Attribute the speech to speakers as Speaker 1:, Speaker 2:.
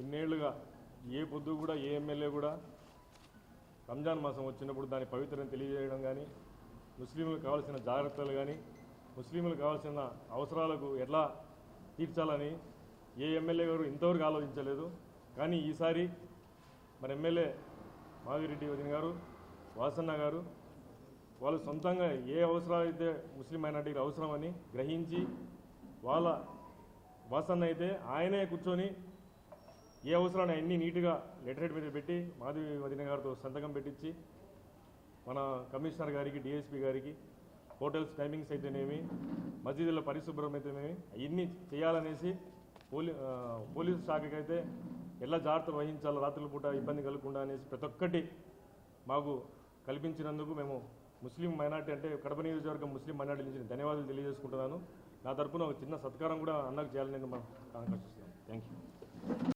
Speaker 1: ఇన్నేళ్ళుగా ఏ పొద్దు కూడా ఏ ఎమ్మెల్యే కూడా రంజాన్ మాసం వచ్చినప్పుడు దాని పవిత్రతను తెలియజేయడం కానీ ముస్లింలకు కావాల్సిన జాగ్రత్తలు కానీ ముస్లింలకు కావాల్సిన అవసరాలకు ఎట్లా తీర్చాలని ఏ ఎమ్మెల్యే గారు ఇంతవరకు ఆలోచించలేదు. కానీ ఈసారి మన ఎమ్మెల్యే మావిరెడ్డి వదిన గారు వాసన్న గారు వాళ్ళు సొంతంగా ఏ అవసరాలు అయితే ముస్లిం మైనార్టీకి అవసరమని గ్రహించి వాళ్ళ వాసన్న అయితే ఆయనే కూర్చొని ఏ అవసరాన్ని అన్ని నీట్గా లెటర్ మీద పెట్టి మాధవి వదిన గారితో సంతకం పెట్టించి మన కమిషనర్ గారికి డిఎస్పీ గారికి హోటల్స్ టైమింగ్స్ అయితేనేమి మసీదుల పరిశుభ్రం అయితేనేమి అవన్నీ చేయాలనేసి పోలీ పోలీసు శాఖకి అయితే ఎలా జాగ్రత్త వహించాలో రాత్రుల పూట ఇబ్బంది కలగకుండా అనేసి ప్రతి ఒక్కటి మాకు కల్పించినందుకు మేము ముస్లిం మైనార్టీ అంటే కడప నియోజకవర్గం ముస్లిం మైనార్టీ నుంచి ధన్యవాదాలు తెలియజేసుకుంటున్నాను. నా తరపున ఒక చిన్న సత్కారం కూడా అన్నకు చేయాలని నేను ఆకాంక్షిస్తున్నాను. Thank you